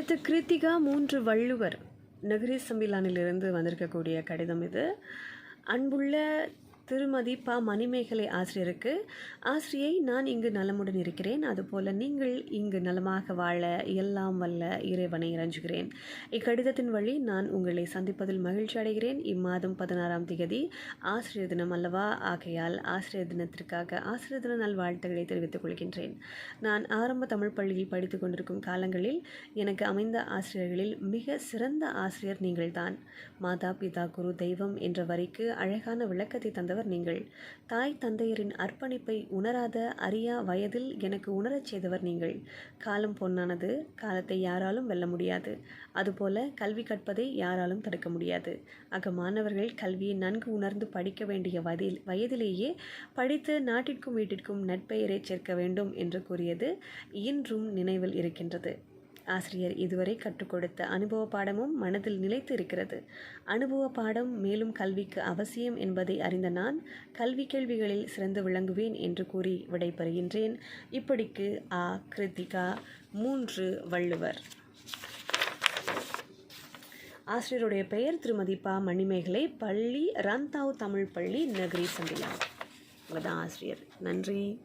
அடுத்து கிருத்திகா மூன்று வள்ளுவர். நகரி சம்பிலானிலிருந்து வந்திருக்கக்கூடிய கடிதம் இது. அன்புள்ள திருமதி ப மணிமேகலை ஆசிரியருக்கு. ஆசிரியை நான் இங்கு நலமுடன் இருக்கிறேன். அதுபோல நீங்கள் இங்கு நலமாக வாழ எல்லாம் வல்ல இறைவனை இறஞ்சுகிறேன். இக்கடிதத்தின் வழி நான் உங்களை சந்திப்பதில் மகிழ்ச்சி அடைகிறேன். இம்மாதம் பதினாறாம் தேதி ஆசிரியர் தினம் அல்லவா? ஆகையால் ஆசிரியர் தினத்திற்காக ஆசிரியர் தின நல்வாழ்த்துக்களை தெரிவித்துக் கொள்கின்றேன். நான் ஆரம்ப தமிழ் பள்ளியில் படித்துக் கொண்டிருக்கும் காலங்களில் எனக்கு அமைந்த ஆசிரியர்களில் மிக சிறந்த ஆசிரியர் நீங்கள்தான். மாதா பிதா குரு தெய்வம் என்ற வரிக்கு அழகான விளக்கத்தை தந்தவர் நீங்கள். தாய் தந்தையரின் அர்ப்பணிப்பை உணராத அறியா வயதில் எனக்கு உணரச் செய்தவர் நீங்கள். காலம் பொன்னானது காலத்தை யாராலும் வெல்ல முடியாது. அதுபோல கல்வி கற்பதை யாராலும் தடுக்க முடியாது. ஆக மாணவர்கள் கல்வியை நன்கு உணர்ந்து படிக்க வேண்டிய வயதில் வயதிலேயே படித்து நாட்டிற்கும் வீட்டிற்கும் நட்பெயரை சேர்க்க வேண்டும் என்று கூறியது இன்றும் நினைவில் இருக்கின்றது. ஆசிரியர் இதுவரை கற்றுக் கொடுத்த அனுபவ பாடமும் மனதில் நிலைத்து இருக்கிறது. அனுபவ பாடம் மேலும் கல்விக்கு அவசியம் என்பதை அறிந்த நான் கல்வி கேள்விகளில் சிறந்து விளங்குவேன் என்று கூறி விடைபெறுகின்றேன். இப்படிக்கு ஆ கிருத்திகா மூன்று வள்ளுவர். ஆசிரியருடைய பெயர் திருமதி பா மணிமேகலை பள்ளி ரந்தாவ் தமிழ் பள்ளி நகரி சந்தியா. அவ்வளோதான் ஆசிரியர். நன்றி.